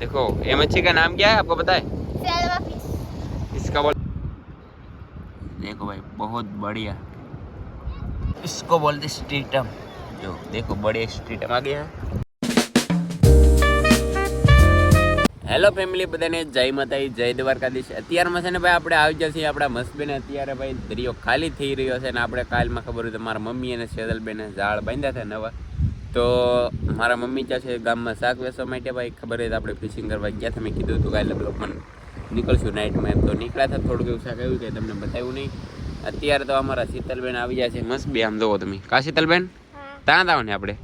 देखो ये मच्छी का नाम क्या है आपको पता है सेल्वा फिश इसका बोल देखो भाई बहुत बढ़िया इसको बोलते स्ट्रीटम जो देखो बड़े स्ट्रीटम आ गया હેલો ફેમિલી બધાને જય માતાજી જય દ્વારકાધીશ અત્યારમાં છે ને ભાઈ આપણે આવી જશે આપણા મસ્તબેને અત્યારે ભાઈ દરિયો ખાલી થઈ રહ્યો છે ને આપણે કાલમાં ખબર હોય તો મારા મમ્મી અને સેદલબેને ઝાડ બાંધ્યા હતા નવા તો મારા મમ્મી ત્યાં છે ગામમાં શાક વેચવા માટે ભાઈ. ખબર હોય આપણે ફિશિંગ કરવા ગયા તમે મેં કીધું હતું કાલે બ્લોકમાં નીકળશું નાઇટમાં એમ તો નીકળ્યા હતા. થોડુંક એવું શાક આવ્યું કે તમને બતાવ્યું નહીં. અત્યારે તો અમારા શીતલબેન આવી જાય છે. મસ્ત બે આમ જોવો તમે. કા શીતલબેન? ત્યાં આવો ને આપણે?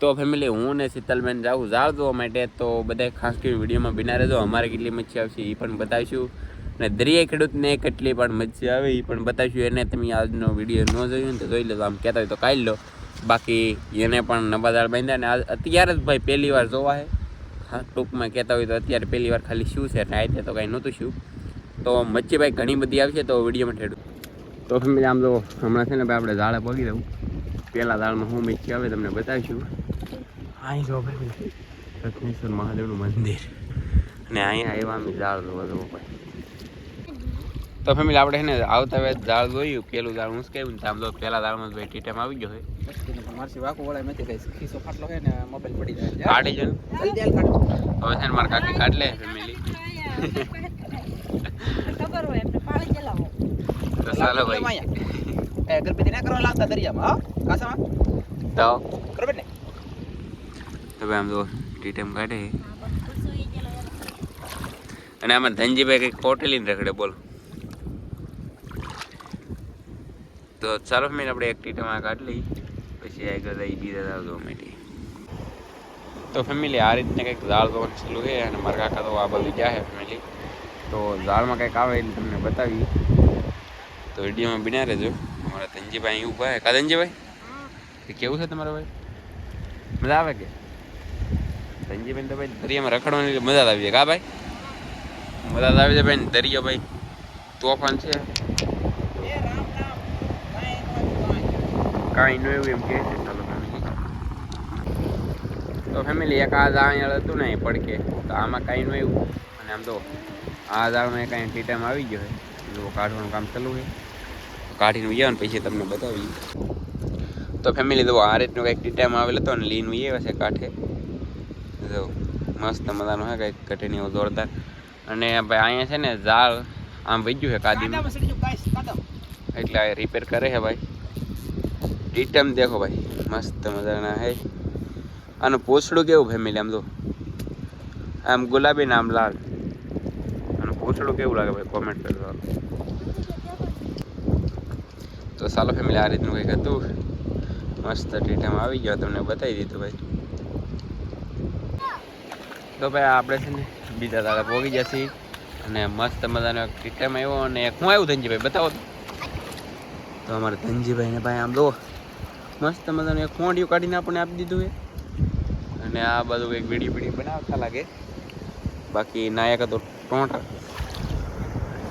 તો ફેમિલી હું ને શીતલબેન જાઉં. ઝાડ જોવા માટે તો બધા ખાસ કરીને વિડીયોમાં બિના રહેજો. અમારે કેટલી મચ્છી આવશે એ પણ બતાવીશું. અને દરિયા ખેડૂતને કેટલી પણ મચ્છી આવે એ પણ બતાવીશું. એને તમે આજનો વીડિયો ન જોયો ને તો જોઈ લો આમ કહેતા હોય તો કાઢી લો. બાકી એને પણ નવા દાળ બાંધ્યા ને આ અત્યારે જ ભાઈ પહેલી વાર જોવા છે. હા ટૂંકમાં કહેતા હોય તો અત્યારે પહેલી વાર ખાલી શું છે ને આજે તો કાંઈ નહોતું શું. તો મચ્છી ભાઈ ઘણી બધી આવશે તો વિડીયોમાં ઠેડું. તો ફેમિલી આમ તો હમણાં છે ને ભાઈ આપણે ઝાડે પગી દઉં પહેલાં દાળમાં હું મચ્છી આવે તમને બતાવીશું. અહીં જો ભાઈ. રત્નેશ્વર મહાદેવનું મંદિર. અને અહીંયા આવ્યા અમે ઝાડ જોવા જવો. ભાઈ તો ફેમિલી આપણે છે ને આવતા વેત ઝાડ જોયું પેલું ઝાડ કેવું ને આમ તો પહેલા ઝાડમાં ભાઈ ટીટેમ આવી ગયો છે. મારસી વાકો વળાય મેં કઈ. ખીસો ફાટલો ને મોબાઈલ પડી જાય. કાઢી છે જલ્દી કાઢ. હવે છે ને મારા કાકી કાઢ લે ફેમિલી ખબર હોય એમને પાણી ચલાવો. તો ચાલો ભાઈ. એ ગણપતિ ના કરવા લાગતા દરિયામાં હા? કાસામાં? તો. કરો બેટ ને? તો ભાઈ આમ તો ટીટેમ કાઢે અને આમાં ધનજીભાઈ કંઈક હોટેલી ને રખડે બોલો. તો ચાલો મેં આપણે એક કાઢી લઈ પછી આગળ જઈ બીજા દાળ જોવા માટે તો ફેમિલી આ રીતને કંઈક દાળ તો ચાલુ છે અને મારા કાકા તો આ બધું ગયા છે ફેમિલી તો દાળમાં કંઈક આવે એટલે તમને બતાવી તો વિડીયોમાં બિના રહેજો. અમારા ધનજીભાઈ અહીં ઊભા છે. કા ધનજીભાઈ? કેવું છે તમારા ભાઈ? મજા આવે કે? ધનજીભાઈ તો ભાઈ દરિયામાં રખડવાની મજા આવી જાય કા ભાઈ? મજા આવી જાય ભાઈ. દરિયો ભાઈ તોફાન છે. કાંઈ ન એવું એમ કે છે ચાલો ફેમિલી તો ફેમિલી એક આ અહીંયા હતું ને પડકે. તો આમાં કાંઈ ન એવું અને આમ તો આ ઝાડમાં કાંઈ ટીટામ આવી ગયો છે. જો કાઢવાનું કામ ચાલુ છે. કાઢીને ઉયા ને પછી તમને બતાવી તો ફેમિલી તો આ રીતનું કંઈક ટીટામ આવેલો હતો ને લીનું એ છે કાંઠે. જો મસ્ત મજાનું હે કંઈક કઠીની એવું જોરદાર. અને ભાઈ અહીંયા છે ને ઝાડ આમ છે કાદીમાં ગયું ગાઈસ કાદમ એટલે રિપેર કરે છે ભાઈ. ટીટમ દેખો ભાઈ, મસ્ત મજાના હે આનું પૂછડું કેવું ફેમિલી આમ તો? આમ ગુલાબી આમ લાલ. આનું પૂછડું કેવું લાગે ભાઈ કોમેન્ટ કરજો. તો ચાલો ફેમિલી આ રીતનું કંઈક હતું. મસ્ત ટીટમ આવી ગયો, તમને બતાવી દીધું ભાઈ. તો ભાઈ આપણે છે ને બીજા દાદા પોગી જશે અને મસ્ત મજાનો ટીટમ આવ્યો અને એક હું આવ્યું ધનજીભાઈ, બતાવો. તો અમારે ધનજીભાઈને ભાઈ આમ જો મસ્ત મજાનું એક ખોંડિયું કાઢીને આપણને આપી દીધું છે અને આ બધું એક વીડી વીડી બનાવતા લાગે બાકી નાયક હતો ટોંટા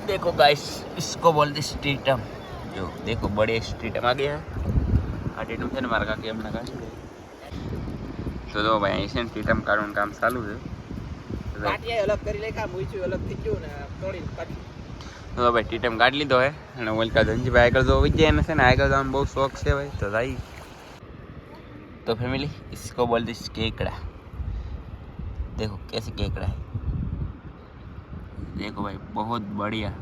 देखो गाइस इसको बोलते स्ट्रीटम जो देखो बड़े स्ट्रीटम आ गया આ ટીટમ છે ને મારા કાકી એમને કાઢી દે તો જો ભાઈ અહીં છે ને ટીટમ કાઢવાનું કામ ચાલુ છે તો જો કાટિયા અલગ કરી લેખા મૂછું અલગ થઈ ગયું ને તોડીને કાઢી તો ભાઈ ટીટમ કાઢી લીધો હે અને ઓલકા ધનજીભાઈ આગળ જો વિજય ને છે ને આગળ જવાનું બહુ શોખ છે ભાઈ તો જાય तो फैमिली इसको बोलते हैं केकड़ा। देखो कैसे केकड़ा है। देखो भाई, बहुत बढ़िया।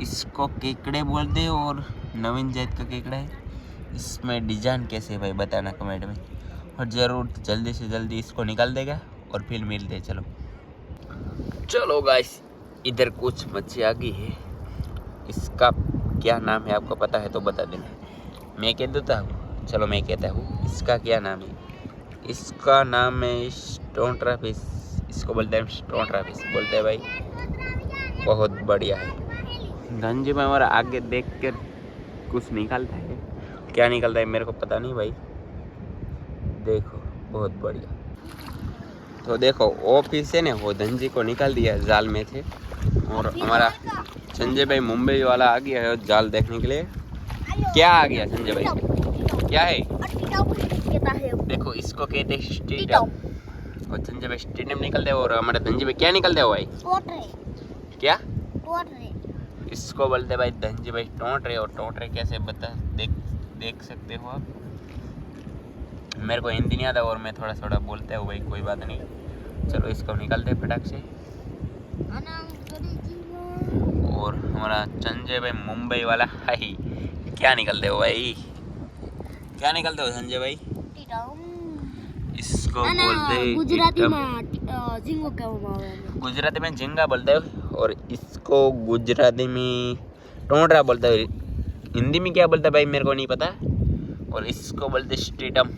इसको केकड़े बोलते हैं और नवीन जैत का केकड़ा है। इसमें डिज़ाइन कैसे है भाई, बताना कमेंट में। और ज़रूर जल्दी से जल्दी इसको निकाल देगा और फिर मिलते चलो। चलो गाइस इधर कुछ मच्छी आ गई है। इसका क्या नाम है, आपको पता है तो बता देना। मैं कह देता हूँ। चलो मैं कहता हूँ इसका क्या नाम है? इसका नाम है स्टोनट्रा फ़िश इसको बोलते हैं स्टोनट्रा फ़िश बोलते हैं भाई बहुत बढ़िया है। धनजी में हमारा आगे देख कर कुछ निकालता है? क्या निकलता है मेरे को पता नहीं भाई। देखो बहुत बढ़िया। तो देखो वो फ़िश है ना वो धनजी को निकाल दिया जाल में थे और हमारा संजय भाई मुंबई वाला आ गया है जाल देखने के लिए। क्या आ गया संजय भाई? क्या है? देखो इसको कहते हैं स्टेडियम। और झंझे में स्टेडियम निकलते और हमारे धंजे में क्या निकलते हो भाई? क्या? इसको बोलते भाई धनजी भाई टोट रहे और टोट रहे कैसे बता देख देख सकते हो आप? मेरे को हिंदी नहीं आता और मैं थोड़ा थोड़ा बोलते हूँ भाई कोई बात नहीं। चलो इसको निकलते फटाक से। और हमारा चंजय भाई मुंबई वाला हाई क्या निकलते हो भाई? क्या निकलते हो संजय भाई? इसको बोलते गुजराती में गुजराती में झिंगा बोलते हो और इसको गुजराती में टोंडरा बोलते हो। हिंदी में क्या बोलते हैं भाई मेरे को नहीं पता। और इसको बोलते स्ट्रीटम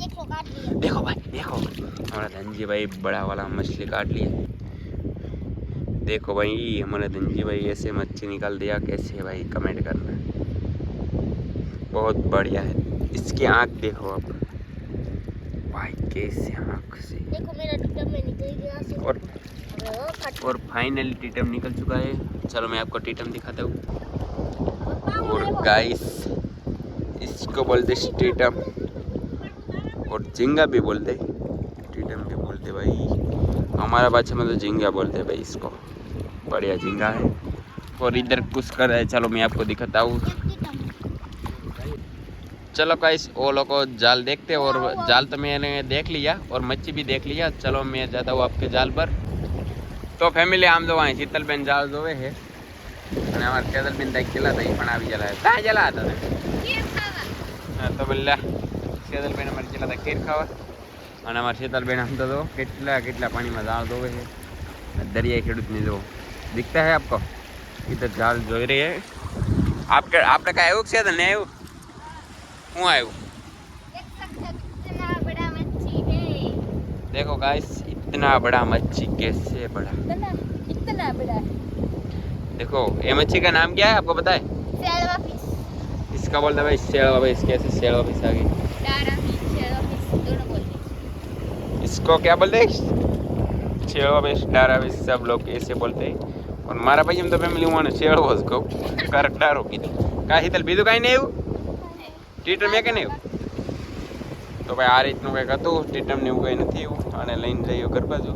देखो भाई देखो। हमारा धनजी भाई बड़ा वाला मछली काट लिया। देखो भाई हमारे धनजी भाई ऐसे मच्छी निकाल दिया कैसे भाई कमेंट करना। बहुत बढ़िया है। इसकी आँख देखो आप। भाई कैसे आँख से। देखो मेरा टीटम में निकल गया से। और और फाइनली टीटम निकल चुका है। चलो मैं आपको टीटम दिखाता हूँ। और गाइस इसको बोलते स्टेटम और झिंगा भी बोलते टीटम भी बोलते भाई। हमारा बच्चा मतलब झिंगा बोलते भाई इसको। बढ़िया झिंगा है। और इधर कुछ कर रहा है। चलो मैं आपको दिखाता हूँ। चलो गाइस वो लोग को जाल देखते हैं और जाल तो मैंने देख लिया और मच्छी भी देख लिया चलो मैं जाता हूँ आपके जाल पर તો ફેમિલી આમ જો અહીં શીતલબેન જાળ જોવે છે અને અમારા શીતલબેન ત્યાં ગયેલા હતા એ પણ આવી ગયેલા હતા ક્યાં ગયેલા હતા તમે? હા, તો બોલ્યા શીતલબેન અમારે ગયેલા હતા કેર ખાવા અને અમારા શીતલબેન આમ તો જો કેટલા કેટલા પાણીમાં જાળ જોવે છે અને દરિયાઈ ખેડૂતની જો દિખતા હે આપકો ઇધર જાળ જોઈ રહી હે આપકે આપણે કાંઈ આવ્યું છે ને આવ્યું શું આવ્યું इतना बड़ा मच्छी है देखो गाइस इतना बड़ा मच्छी कैसे बड़ा इतना इतना बड़ा देखो ये मच्छी का नाम क्या है आपको पता है सेलवा फिश इसका बोलते हैं भाई शेलवा फिश कैसे शेलवा फिश आ गई डारा फिश सेलवा फिश दोनों बोलते हैं इसको क्या बोलते हैं शेलवा फिश डारा फिश सब लोग ऐसे बोलते हैं और મારા ભાઈ એમ તો ફેમિલી હું આને શેળવો જ કહું કારણ ડારો કીધું કાંઈ હિતલ બીજું કાંઈ નહીં આવ્યું ટીટર મેં કે નહીં? આવ્યું તો ભાઈ આ રીતનું કંઈક હતું. ટીટમને એવું કંઈ નથી એવું. અને લઈને જઈએ ઘર બાજુ.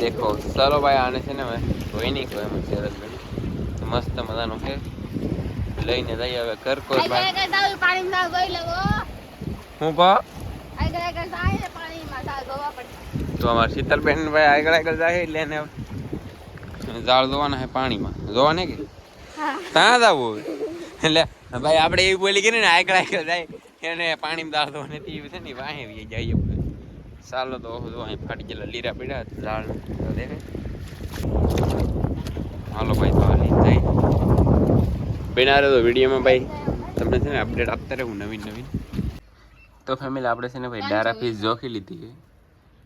દેખો ચાલો ભાઈ આને છે ને ધોઈ નહીં કહો એમ શરદભાઈ મસ્ત મજાનું છે. લઈને જઈએ હવે ઘર ભાઈ હું ને માં તા અમારા શીતલબેન ભાઈ આગળ આગળ જાય એટલે એને ઝાડ જોવાના છે પાણીમાં. જોવા ને કે ત્યાં જ જવું એટલે ભાઈ આપણે એવી બોલી કરી ને આગળ આગળ જાય એને પાણીમાં દાળ ધોવા નથી એવું છે ને વાહે વી જઈએ ચાલો તો જો અહીં ફાટી ગયેલા લીરા પીડા ઝાડ તો દેખાય હાલો ભાઈ તો હાલી જાય બેના તો વિડીયોમાં ભાઈ તમને છે ને અપડેટ આપતા રહું નવીન નવીન તો ફેમિલી આપણે છે ને ભાઈ ડારા પીસ જોખી લીધી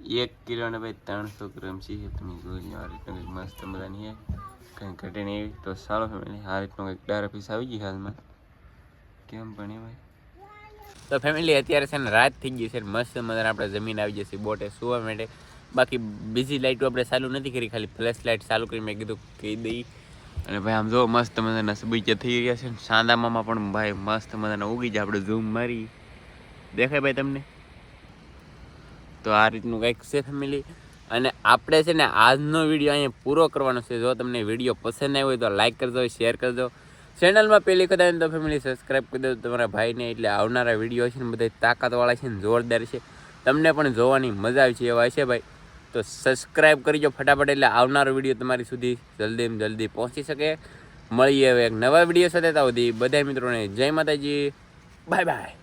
છે એક કિલો ને ભાઈ ત્રણસો ગ્રામ છે તમે જોઈ લો આ રીતનું કંઈક મસ્ત મજાની છે કંઈ ઘટે નહીં એવી? તો સારો ફેમિલી આ રીતનું કંઈક ડાર પીસ આવી ગઈ હાલમાં. કેમ પણ એ ભાઈ? તો ફેમિલી અત્યારે છે ને રાત થઈ ગઈ છે મસ્ત મજાને આપણે જમીન આવી જશે બોટે સુવા માટે. બાકી બીજી લાઇટો આપણે ચાલુ નથી કરી ખાલી ફ્લેશ લાઇટ ચાલુ કરી મેં કીધું કહી દઈ. અને ભાઈ આમ જો મસ્ત મજાના સબીચે થઈ ગયા છે ને સાંદામામાં પણ ભાઈ મસ્ત મજાના ઉગી જાય આપણે ઝૂમ મારી. દેખાય ભાઈ તમને? તો આ રીતનું કંઈક છે ફેમિલી અને આપણે છે ને આજનો વીડિયો અહીંયા પૂરો કરવાનો છે. જો તમને વીડિયો પસંદ આવ્યો હોય તો લાઈક કરજો, શેર કરજો. ચેનલમાં પહેલી કદાચ તો ફેમિલી સબસ્ક્રાઈબ કરી દો. તમારા ભાઈને એટલે આવનારા વીડિયો છે ને બધા તાકાતવાળા છે ને જોરદાર છે. તમને પણ જોવાની મજા આવી છે એવા છે ભાઈ. તો સબસ્ક્રાઈબ કરીજો ફટાફટ એટલે આવનારો વીડિયો તમારી સુધી જલ્દીમાં જલ્દી પહોંચી શકે. મળીએ હવે એક નવા વીડિયો સાથે. સુધી બધા મિત્રોને જય માતાજી. Bye bye.